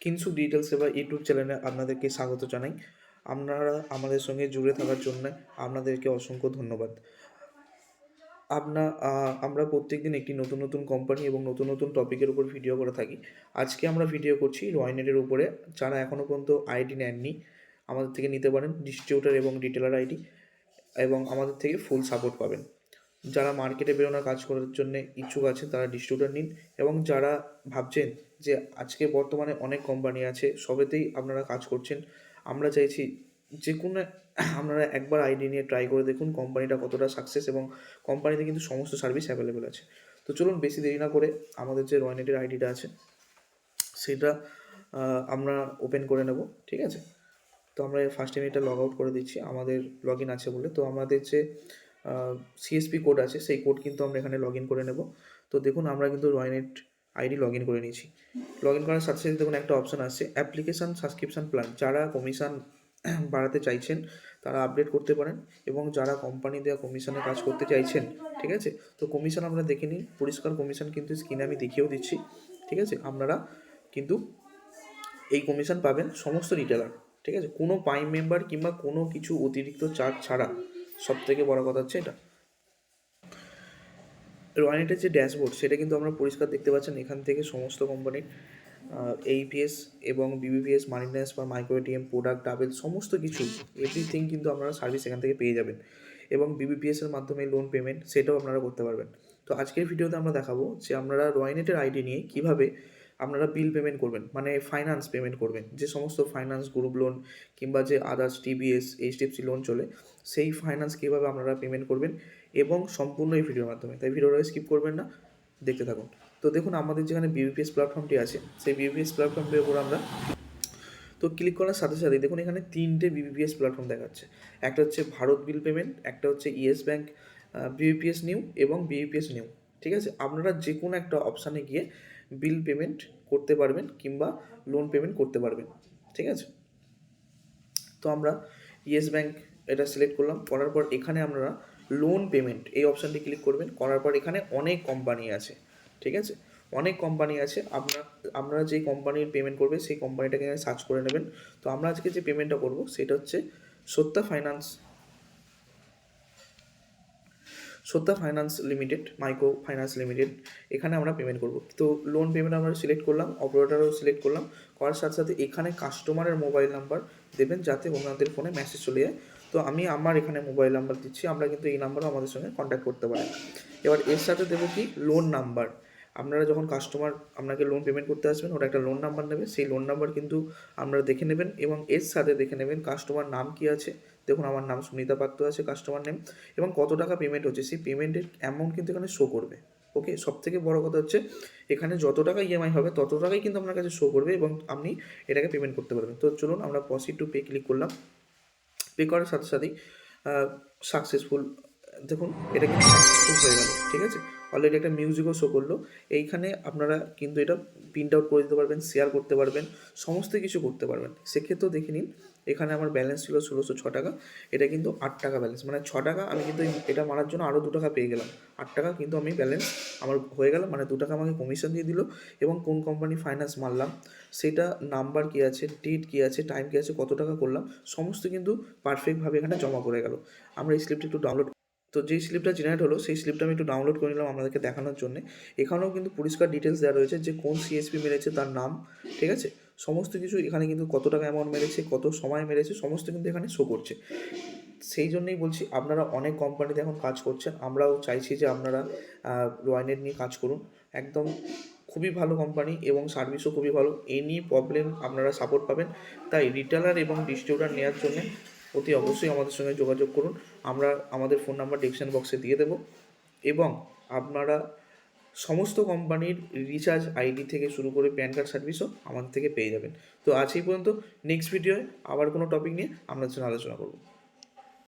কিনসুক digital সেবা YouTube চ্যানেলে আপনাদেরকে স্বাগত জানাই। আপনারা আমাদের সঙ্গে জুড়ে থাকার জন্য আপনাদেরকে অসংখ্য ধন্যবাদ। আপনা আমরা প্রত্যেক দিন একটি নতুন নতুন কোম্পানি এবং নতুন নতুন টপিকের উপর ভিডিও করে থাকি। আজকে আমরা ভিডিও করছি রয়নেটের উপরে। যারা এখনও পর্যন্ত আইডি নেননি, আমাদের থেকে নিতে পারেন ডিস্ট্রিবিউটার এবং রিটেলার আইডি এবং আমাদের থেকে ফুল সাপোর্ট পাবেন। যারা মার্কেটে বেরোনোর কাজ করার জন্য ইচ্ছুক আছেন, তারা ডিস্ট্রিবিউটার নিন এবং যারা ভাবছেন যে আজকে বর্তমানে অনেক কোম্পানি আছে, সবেতেই আপনারা কাজ করছেন, আমরা চাইছি যে কোনো আপনারা একবার আইডি নিয়ে ট্রাই করে দেখুন কোম্পানিটা কতটা সাকসেস এবং কোম্পানিতে কিন্তু সমস্ত সার্ভিস অ্যাভেলেবেল আছে। তো চলুন বেশি দেরি না করে আমাদের যে রয়নেটের আইডিটা আছে, সেটা আমরা ওপেন করে নেব, ঠিক আছে? তো আমরা ফার্স্ট টাইম এটা লগ আউট করে দিচ্ছি, আমাদের লগ ইন আছে বলে। তো আমাদের যে সিএসপি কোড আছে, সেই কোড কিন্তু আমরা এখানে লগ ইন করে নেব। তো দেখুন, আমরা কিন্তু রয়নেট আইডি লগ ইন করে নিয়েছি। লগ ইন করার সাথে সাথে দেখুন, একটা অপশান আসছে অ্যাপ্লিকেশান সাবস্ক্রিপশন প্ল্যান যারা কমিশন বাড়াতে চাইছেন, তারা আপডেট করতে পারেন এবং যারা কোম্পানি দেওয়া কমিশনে কাজ করতে চাইছেন, ঠিক আছে? তো কমিশন আমরা দেখে নিই। পরিষ্কার কমিশন কিন্তু স্ক্রিনে আমি দেখিয়েও দিচ্ছি, ঠিক আছে? আপনারা কিন্তু এই কমিশন পাবেন সমস্ত রিটেলার ঠিক আছে? কোনো প্রাইম মেম্বার কিংবা কোনো কিছু অতিরিক্ত চার্জ ছাড়া। সব থেকে বড় কথা হচ্ছে এটা। রয়নেটের যে ড্যাশবোর্ড সেটা কিন্তু আমরা পরিষ্কার দেখতে পাচ্ছেন এখান থেকে সমস্ত কোম্পানির এইপিএস এবং বিবিপিএস মানিনেস বা মাইক্রো এটিএম প্রোডাক্ট ডাবেল সমস্ত কিছু এভরিথিং কিন্তু আপনারা সার্ভিস এখান থেকে পেয়ে যাবেন। এবং বিবিপিএস এর মাধ্যমে লোন পেমেন্ট সেটাও আপনারা করতে পারবেন। তো আজকের ভিডিওতে আমরা দেখাবো যে আপনারা রয়নেটের আইডি নিয়ে কীভাবে আপনারা বিল পেমেন্ট করবেন মানে ফাইন্যান্স পেমেন্ট করবেন, যে সমস্ত ফাইন্যান্স গ্রুপ লোন কিংবা যে আদার্স টিবিএস এইচডিএফসি লোন চলে, সেই ফাইন্যান্স কীভাবে আপনারা পেমেন্ট করবেন এবং সম্পূর্ণ এই ভিডিওর মাধ্যমে। তাই ভিডিওটা স্কিপ করবেন না, দেখতে থাকুন। তো দেখুন, আমাদের যেখানে বিবিপিএস প্ল্যাটফর্মটি আছে, সেই বিবিপিএস প্ল্যাটফর্মটির উপর আমরা তো ক্লিক করার সাথে সাথে দেখুন, এখানে তিনটে বিবিপিএস প্ল্যাটফর্ম দেখাচ্ছে। একটা হচ্ছে ভারত বিল পেমেন্ট একটা হচ্ছে ইয়েস ব্যাঙ্ক বিবিপিএস নিউ এবং বিবিপিএস নিউ ঠিক আছে? আপনারা যে কোনো একটা অপশানে গিয়ে বিল পেমেন্ট করতে পারবেন কিংবা লোন পেমেন্ট করতে পারবেন, ঠিক আছে? তো আমরা ইয়েস ব্যাঙ্ক এটা সিলেক্ট করলাম, করার পর এখানে আপনারা লোন পেমেন্ট এই অপশানটি ক্লিক করবেন, করার পর এখানে অনেক কোম্পানি আছে, ঠিক আছে? অনেক কোম্পানি আছে, আপনার, আপনারা যেই কোম্পানির পেমেন্ট করবে সেই কোম্পানিটাকে সার্চ করে নেবেন। তো আমরা আজকে যে পেমেন্টটা করব সেটা হচ্ছে Satya finance Satya finance limited micro finance limited এখানে আমরা পেমেন্ট করব। তো লোন পেমেন্ট আমরা সিলেক্ট করলাম অপারেটারও সিলেক্ট করলাম, করার সাথে সাথে এখানে কাস্টমারের মোবাইল নাম্বার দেবেন যাতে ওনাদের ফোনে মেসেজ চলে যায়। তো আমি আমার এখানে মোবাইল নাম্বার দিচ্ছি, আমরা কিন্তু এই নাম্বারও আমাদের সঙ্গে কন্ট্যাক্ট করতে পারি। এবার এর সাথে দেবো কি? লোন নাম্বার আপনারা যখন কাস্টমার আপনাকে লোন পেমেন্ট করতে আসবেন ওটা একটা লোন নাম্বার নেবে। সেই লোন নাম্বার কিন্তু আপনারা দেখে নেবেন এবং এর সাথে দেখে নেবেন কাস্টমার নাম কি আছে। দেখুন, আমার নাম সুনিতা পাত্র আছে কাস্টমার নেম এবং কত টাকা পেমেন্ট হচ্ছে। সেই পেমেন্টের অ্যামাউন্ট কিন্তু এখানে শো করবে। ওকে সব থেকে বড় কথা হচ্ছে, এখানে যত টাকা ইএমআই হবে, তত টাকাই কিন্তু আপনার কাছে শো করবে এবং আপনি এটাকে পেমেন্ট করতে পারবেন। তো চলুন, আমরা পসিড টু পে ক্লিক করলাম। পে করার সাথে সাথেই সাকসেসফুল দেখুন, এটা কিন্তু হয়ে গেল, ঠিক আছে? অলরেডি একটা মিউজিকও শো করল। এইখানে আপনারা কিন্তু এটা প্রিন্ট আউট করে দিতে পারবেন শেয়ার করতে পারবেন, সমস্ত কিছু করতে পারবেন। সেক্ষেত্রেও দেখে নিন, এখানে আমার ব্যালেন্স ছিল ষোলোশো ছ টাকা, এটা কিন্তু আট টাকা ব্যালেন্স মানে ছ টাকা আমি কিন্তু এটা মারার জন্য আরও দু টাকা পেয়ে গেলাম। আট টাকা কিন্তু আমি ব্যালেন্স আমার হয়ে গেল মানে দু টাকা আমাকে কমিশন দিয়ে দিল এবং কোন কোম্পানি ফাইন্যান্স মারলাম, সেটা নাম্বার কী আছে ডেট কী আছে টাইম কী আছে, কত টাকা করলাম, সমস্ত কিন্তু পারফেক্টভাবে এখানে জমা করে গেল। আমরা এই স্লিপটা একটু ডাউনলোড তো যেই স্লিপটা জেনারেট হলো, সেই স্লিপটা আমি একটু ডাউনলোড করে নিলাম আপনাদেরকে দেখানোর জন্য। এখানেও কিন্তু পরিষ্কার ডিটেলস দেওয়া রয়েছে যে কোন সিএসপি মেরেছে, তার নাম, ঠিক আছে? সমস্ত কিছু এখানে কিন্তু কত টাকা অ্যামাউন্ট মেরেছে, কত সময় মেরেছে, সমস্ত কিন্তু এখানে শো করছে। সেই জন্যই বলছি, আপনারা অনেক কোম্পানিতে এখন কাজ করছেন, আমরাও চাইছি যে আপনারা রয়নেট নিয়ে কাজ করুন। একদম খুবই ভালো কোম্পানি এবং সার্ভিসও খুবই ভালো। এনি প্রবলেম আপনারা সাপোর্ট পাবেন। তাই রিটেলার এবং ডিস্ট্রিবিউটার নেওয়ার জন্য অতি অবশ্যই আমাদের সঙ্গে যোগাযোগ করুন। আমরা আমাদের ফোন নাম্বার ডিসক্রিপশন বক্সে দিয়ে দেব। এবং আপনারা সমস্ত কোম্পানির রিচার্জ আইডি থেকে শুরু করে প্যান কার্ড সার্ভিসও আমাদের থেকে পেয়ে যাবেন। তো আজ এই পর্যন্ত নেক্সট ভিডিওয় আবার কোনো টপিক নিয়ে আপনাদের সঙ্গে আলোচনা করব।